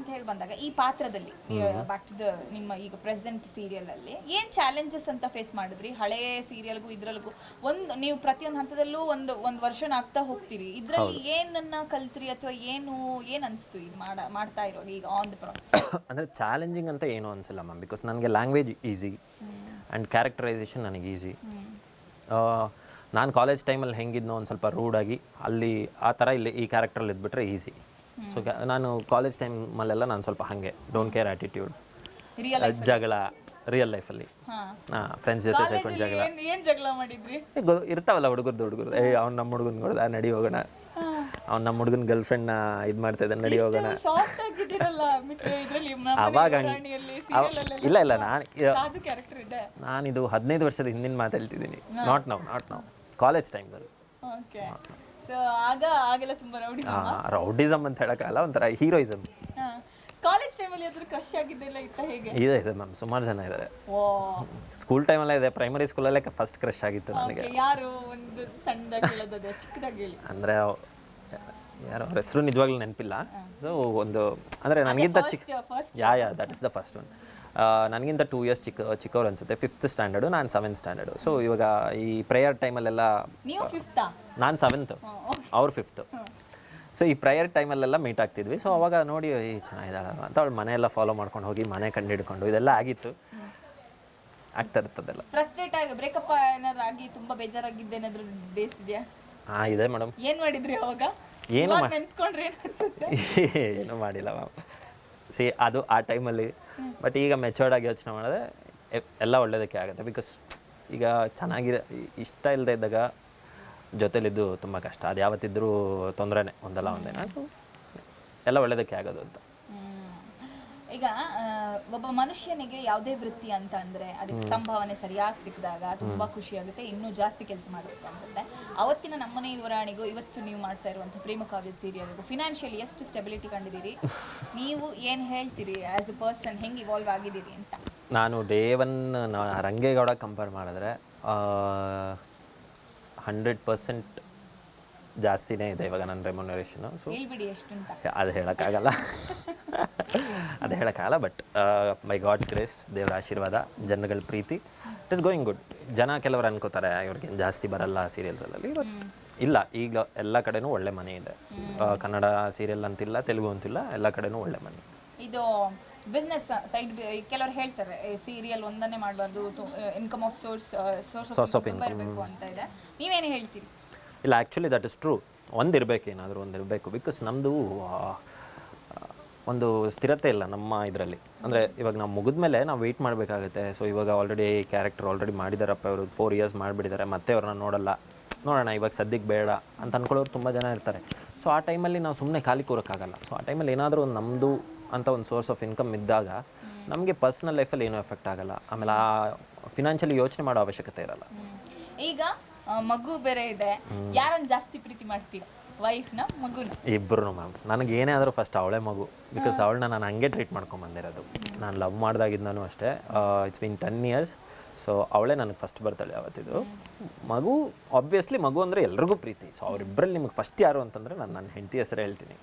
ಅಂತ ಹೇಳಿ ಬಂದಾಗ ಈ ಪಾತ್ರದಲ್ಲಿ ಬ್ಯಾಕ್ ಟು ದ ನಿಮ್ಮ ಈಗ ಪ್ರೆಸೆಂಟ್ ಸೀರಿಯಲ್ ಅಲ್ಲಿ ಏನ್ ಚಾಲೆಂಜಸ್ ಅಂತ ಫೇಸ್ ಮಾಡಿದ್ರಿ? ಹಳೆ ಸೀರಿಯಲ್ಗೂ ಇದ್ರಲ್ಗೂ ಒಂದು ನೀವು ಪ್ರತಿಯೊಂದು ಹಂತದಲ್ಲೂ ಒಂದು ಒಂದು ವರ್ಷನ್ ಆಗ್ತಾ ಹೋಗ್ತೀರಿ. ಇದ್ರಲ್ಲಿ ಏನನ್ನ ಕಲ್ತ್ರಿ ಅಥವಾ ಏನು ಏನ್ ಅನ್ಸ್ತು ಇದು ಮಾಡ ಮಾಡ್ತಾ ಇರೋದು ಈಗ ಆನ್ ದ ಪ್ರಾಸೆಸ್ ಅಂದರೆ ಚಾಲೆಂಜಿಂಗ್ ಅಂತ ಏನೂ ಅನಿಸಿಲ್ಲ ಮ್ಯಾಮ್ ಬಿಕಾಸ್ ನನಗೆ ಲ್ಯಾಂಗ್ವೇಜ್ ಈಸಿ ಅಂಡ್ ಕ್ಯಾರೆಕ್ಟರೈಸೇಷನ್ ನನಗೆ ಈಸಿ ನಾನು ಕಾಲೇಜ್ ಟೈಮಲ್ಲಿ ಹೆಂಗಿದ್ನೋ ಒಂದು ಸ್ವಲ್ಪ ರೂಡಾಗಿ ಅಲ್ಲಿ ಆ ಥರ ಇಲ್ಲಿ ಈ ಕ್ಯಾರೆಕ್ಟ್ರಲ್ಲಿ ಇದ್ಬಿಟ್ರೆ ಈಸಿ ಸೊ ನಾನು ಕಾಲೇಜ್ ಟೈಮಲ್ಲೆಲ್ಲ ನಾನು ಸ್ವಲ್ಪ ಹಾಗೆ. ಡೋಂಟ್ ಕೇರ್ ಆ್ಯಟಿಟ್ಯೂಡ್ ಜಗಳ ರಿಯಲ್ ಲೈಫಲ್ಲಿ ಹಾ. ಫ್ರೆಂಡ್ಸ್ ಜೊತೆ ಸೇರ್ಕೊಂಡು ಜಗಳ. ಏನ್ ಜಗಳ ಮಾಡಿದ್ರಿ? ಗೊ- ಇರ್ತಾವಲ್ಲ ಹುಡುಗರ್ದು ಹುಡುಗರು ಏ ಅವ್ನು ನಮ್ಮ ಹುಡುಗನ ನೋಡ್ದ ನಡಿ ಹೋಗೋಣ. ಅವ್ನು ನಮ್ಮ ಹುಡುಗನ ಗರ್ಲ್ ಫ್ರೆಂಡ್ನ ಇದು ಮಾಡ್ತಾ ಇದ್ದಾನೆ ನಡಿ ಹೋಗೋಣ. ಸಾಫ್ಟ್ ಆಗಿದ್ದೀರಲ್ಲ ಮಿಕ್ಕ ಇದ್ರಲ್ಲಿ ಅವಾಗ ಹಂಗ್- ರಾಣಿಯಲ್ಲಿ ಅವ- ಇಲ್ಲ ಇಲ್ಲ ನಾನು ಸಾಧು ಕ್ಯಾರೆಕ್ಟರ್ ಇದೆ. ನಾನಿದು ಹದಿನೈದು ವರ್ಷದ ಹಿಂದಿನ ಮಾತಾಡ್ತಿದ್ದೀನಿ ನಾಟ್ ನಾವು ನಾಟ್ ನಾವು ಕಾಲೇಜ್ ಟೈಮ್ದಲ್ಲಿ ಓಕೆ ಸೊ ಆಗ ಆಗೆಲ್ಲ ತುಂಬಾ ರೌಡಿ ರೌಡಿಸಮ್ ಅಂತ ಹೇಳೋಕ್ಕಲ್ಲ ಒಂಥರ ಹೀರೋಯಿಸಮ್ ಕಾಲೇಜ್ ಟೈಮಲ್ಲಿ ಅದ್ರ ಕ್ರಶ್ ಆಗಿದ್ದೆಲ್ಲ ಇತ್ತ ಹೇಗೆ? ಇದೆ ಇದೆ ಮ್ಯಾಮ್ ಸುಮಾರು ಜನ ಇದ್ದಾರೆ ಓ. ಸ್ಕೂಲ್ ಟೈಮಲ್ಲೇ ಇದೆ ಪ್ರೈಮರಿ ಸ್ಕೂಲಲ್ಲೇ ಫಸ್ಟ್ ಕ್ರಶ್ ಆಗಿತ್ತು ನನಗೆ. ಯಾರು ಒಂದು ಸಣ್ಣದಾಗಿ ಹೇಳೋದದೆ ಚಿಕ್ಕದಾಗಿ ಹೇಳಿ. ಅಂದರೆ ಯಾರು ಅವ್ರ ಹೆಸರು ನಿಜವಾಗ್ಲೂ ನೆನಪಿಲ್ಲ. ಸೊ ಒಂದು ಅಂದರೆ ನನಗಿಂತ ಚಿಕ್ಕ yeah yeah that is the first one ನನಗಿಂತ ಟೂ ಇಯರ್ಸ್ ಚಿಕ್ಕ ಚಿಕ್ಕವ್ರು ಅನಿಸುತ್ತೆ. ಫಿಫ್ತ್ ಸ್ಟ್ಯಾಂಡರ್ಡು ನಾನು ಸೆವೆಂತ್ ಸ್ಟ್ಯಾಂಡರ್ಡು ಸೊ ಇವಾಗ ಈ ಪ್ರೇಯರ್ ಟೈಮಲ್ಲೆಲ್ಲ ನಾನು ಸೆವೆಂತ್ ಅವ್ರು ಫಿಫ್ತ್ ಸೊ ಈ ಪ್ರೇಯರ್ ಟೈಮಲ್ಲೆಲ್ಲ ಮೀಟ್ ಆಗ್ತಿದ್ವಿ. ಸೊ ಅವಾಗ ನೋಡಿ ಈ ಚೆನ್ನಾಗಿದ್ದಾಳಲ್ಲ ಅಂತ ಅವಳು ಮನೆಯೆಲ್ಲ ಫಾಲೋ ಮಾಡ್ಕೊಂಡು ಹೋಗಿ ಮನೆ ಕಂಡು ಹಿಡ್ಕೊಂಡು ಇದೆಲ್ಲ ಆಗಿತ್ತು. ಆಗ್ತಾ ಇರ್ತದಲ್ಲ. ಫ್ರಸ್ಟ್ರೇಟ್ ಆಗಿ ಬ್ರೇಕಪ್ ಏನಾದ್ರು ಆಗಿ ತುಂಬಾ ಬೇಜಾರಾಗಿದ್ದೇನಾದ್ರೂ ಡೇಸ್ ಇದೆಯಾ ಹಾಂ ಇದೆ ಮೇಡಮ್. ಏನ್ ಮಾಡಿದ್ರಿ ಅವಾಗ? ಏನು ನೆನ್ಸ್ಕೊಂಡ್ರೆ ಏನ್ ಅನ್ಸುತ್ತೆ? ಏನೂ ಮಾಡಿಲ್ಲ ಮ್ಯಾಮ್. ಸಿ ಅದು ಆ ಟೈಮಲ್ಲಿ ಬಟ್ ಈಗ ಮೆಚೋರ್ಡ್ ಆಗಿ ಯೋಚನೆ ಮಾಡಿದ್ರೆ ಎಲ್ಲ ಒಳ್ಳೇದಕ್ಕೆ ಆಗುತ್ತೆ. ಬಿಕಾಸ್ ಈಗ ಚೆನ್ನಾಗಿರೋ ಇಷ್ಟ ಇಲ್ಲದೆ ಇದ್ದಾಗ ಜೊತೆಲಿದ್ದು ತುಂಬ ಕಷ್ಟ. ಅದು ಯಾವತ್ತಿದ್ರೂ ತೊಂದರೆನೇ, ಒಂದಲ್ಲ ಒಂದೇನ. ಸೊ ಎಲ್ಲ ಒಳ್ಳೇದಕ್ಕೆ ಆಗೋದು ಅಂತ. ಈಗ ಒಬ್ಬ ಮನುಷ್ಯನಿಗೆ ಯಾವುದೇ ವೃತ್ತಿ ಅಂತ ಅಂದ್ರೆ ಅದಕ್ಕೆ ಸಂಭಾವನೆ ಸರಿಯಾಗಿ ಸಿಕ್ಕಿದಾಗ ತುಂಬಾ ಖುಷಿ ಆಗುತ್ತೆ ಇನ್ನೂ ಜಾಸ್ತಿ ಕೆಲಸ ಮಾಡಬೇಕು ಅನ್ಸುತ್ತೆ. ಅವತ್ತಿನ ನಮ್ಮನೆ ಯುವರಾಣಿಗೂ ಇವತ್ತು ನೀವು ಮಾಡ್ತಾ ಇರುವಂತ ಪ್ರೇಮ ಕಾವ್ಯ ಸೀರಿಯಲ್ಗೂ ಫಿನಾನ್ಷಿಯಲಿ ಎಷ್ಟು ಸ್ಟೆಬಿಲಿಟಿ ಕಂಡಿದ್ದೀರಿ? ನೀವು ಏನ್ ಹೇಳ್ತೀರಿ ಆಸ್ ಎ ಪರ್ಸನ್ ಹೆಂಗ್ ಇವಾಲ್ವ್ ಆಗಿದ್ದೀರಿ ಅಂತ? ನಾನು ಡೇ ಒನ್ ರಂಗೇಗೌಡ ಕಂಪೇರ್ ಮಾಡಿದ್ರೆ ಹಂಡ್ರೆಡ್ ಪರ್ಸೆಂಟ್ ಜಾಸ್ತಿನೇ ಇದೆ ಇವಾಗ ನನ್ನ ರೆಮ್ಯುನರೇಷನು ಸೊ ಹೇಳ್ಬಿಡಿ ಎಷ್ಟು ಅಂತ ಅದು ಹೇಳೋಕ್ಕಾಗಲ್ಲ. ಹೇಳೋಕ್ಕಾಗಲ್ಲ ಬಟ್ ಮೈ ಗಾಡ್ಸ್ ಗ್ರೇಸ್ ದೇವರ ಆಶೀರ್ವಾದ ಜನಗಳ ಪ್ರೀತಿ ಇಟ್ ಇಸ್ ಗೋಯಿಂಗ್ ಗುಡ್ ಜನ ಕೆಲವರು ಅನ್ಕೋತಾರೆ ಇವ್ರಿಗೆ ಜಾಸ್ತಿ ಬರಲ್ಲ ಸೀರಿಯಲ್ಸಲ್ಲಿ ಬಟ್ ಇಲ್ಲ ಈಗ ಎಲ್ಲ ಕಡೆನೂ ಒಳ್ಳೆ ಮನೆ ಇದೆ. ಕನ್ನಡ ಸೀರಿಯಲ್ ಅಂತಿಲ್ಲ ತೆಲುಗು ಅಂತಿಲ್ಲ ಎಲ್ಲ ಕಡೆನೂ ಒಳ್ಳೆ ಮನೆ. ಇದು ಬಿಸ್ನೆಸ್ ಸೈಡ್ ಕೆಲವರು ಹೇಳ್ತಾರೆ ಸೀರಿಯಲ್ ಒಂದನ್ನೇ ಮಾಡಬಾರ್ದು income of source source of ಬರಬೇಕು ಅಂತ ಇದೆ. ನೀವೇನು ಹೇಳ್ತೀರಿ? ಇಲ್ಲ ಆ್ಯಕ್ಚುಲಿ ದಟ್ ಇಸ್ ಟ್ರೂ ಒಂದಿರಬೇಕು ಏನಾದರೂ ಒಂದಿರಬೇಕು ಬಿಕಾಸ್ ನಮ್ಮದು ಒಂದು ಸ್ಥಿರತೆ ಇಲ್ಲ ನಮ್ಮ ಇದರಲ್ಲಿ. ಅಂದರೆ ಇವಾಗ ನಾವು ಮುಗಿದ ಮೇಲೆ ನಾವು ವೆಯ್ಟ್ ಮಾಡಬೇಕಾಗುತ್ತೆ. ಸೊ ಇವಾಗ ಆಲ್ರೆಡಿ ಕ್ಯಾರೆಕ್ಟರ್ ಆಲ್ರೆಡಿ ಮಾಡಿದಾರಪ್ಪ ಅವರು ಫೋರ್ ಇಯರ್ಸ್ ಮಾಡಿಬಿಟ್ಟಿದ್ದಾರೆ ಮತ್ತೆ ಅವ್ರನ್ನ ನೋಡಲ್ಲ. ನೋಡೋಣ ಇವಾಗ ಸದ್ಯಕ್ಕೆ ಬೇಡ ಅಂತ ಅನ್ಕೊಳ್ಳೋರು ತುಂಬ ಜನ ಇರ್ತಾರೆ. ಸೊ ಆ ಟೈಮಲ್ಲಿ ನಾವು ಸುಮ್ಮನೆ ಖಾಲಿ ಕೂರೋಕ್ಕಾಗಲ್ಲ. ಸೊ ಆ ಟೈಮಲ್ಲಿ ಏನಾದರೂ ಒಂದು ನಮ್ಮದು ಅಂತ ಒಂದು ಸೋರ್ಸ್ ಆಫ್ ಇನ್ಕಮ್ ಇದ್ದಾಗ ನಮಗೆ ಪರ್ಸ್ನಲ್ ಲೈಫಲ್ಲಿ ಏನೂ ಎಫೆಕ್ಟ್ ಆಗಲ್ಲ. ಆಮೇಲೆ ಆ ಫಿನಾನ್ಷಿಯಲಿ ಯೋಚನೆ ಮಾಡೋ ಅವಶ್ಯಕತೆ ಇರಲ್ಲ. ಈಗ ಮಗು ಬೇರೆ ಇದೆ. ಯಾರನ್ನು ಜಾಸ್ತಿ ಪ್ರೀತಿ ಮಾಡ್ತೀರಾ? ವೈಫ್ನ ಮಗುನ? ಇಬ್ಬರು ಮ್ಯಾಮ್ ನನಗೆ ಏನೇ ಆದರೂ ಫಸ್ಟ್ ಅವಳೇ ಮಗು. ಬಿಕಾಸ್ ಅವಳನ್ನ ನಾನು ಹಂಗೆ ಟ್ರೀಟ್ ಮಾಡ್ಕೊಂಬಂದಿರೋದು. ನಾನು ಲವ್ ಮಾಡ್ದಾಗಿದ್ದಾನು ಅಷ್ಟೇ. It's been ten years so ಅವಳೇ ನನಗೆ ಫಸ್ಟ್ ಬರ್ತಾಳೆ ಯಾವತ್ತಿದು ಮಗು ಆಬ್ವಿಯಸ್ಲಿ ಮಗು ಅಂದರೆ ಎಲ್ರಿಗೂ ಪ್ರೀತಿ. ಸೊ ಅವರಿಬ್ಬರಲ್ಲಿ ನಿಮಗೆ ಫಸ್ಟ್ ಯಾರು ಅಂತಂದರೆ ನಾನು ನನ್ನ ಹೆಂಡತಿ ಹೆಸರು ಹೇಳ್ತೀನಿ.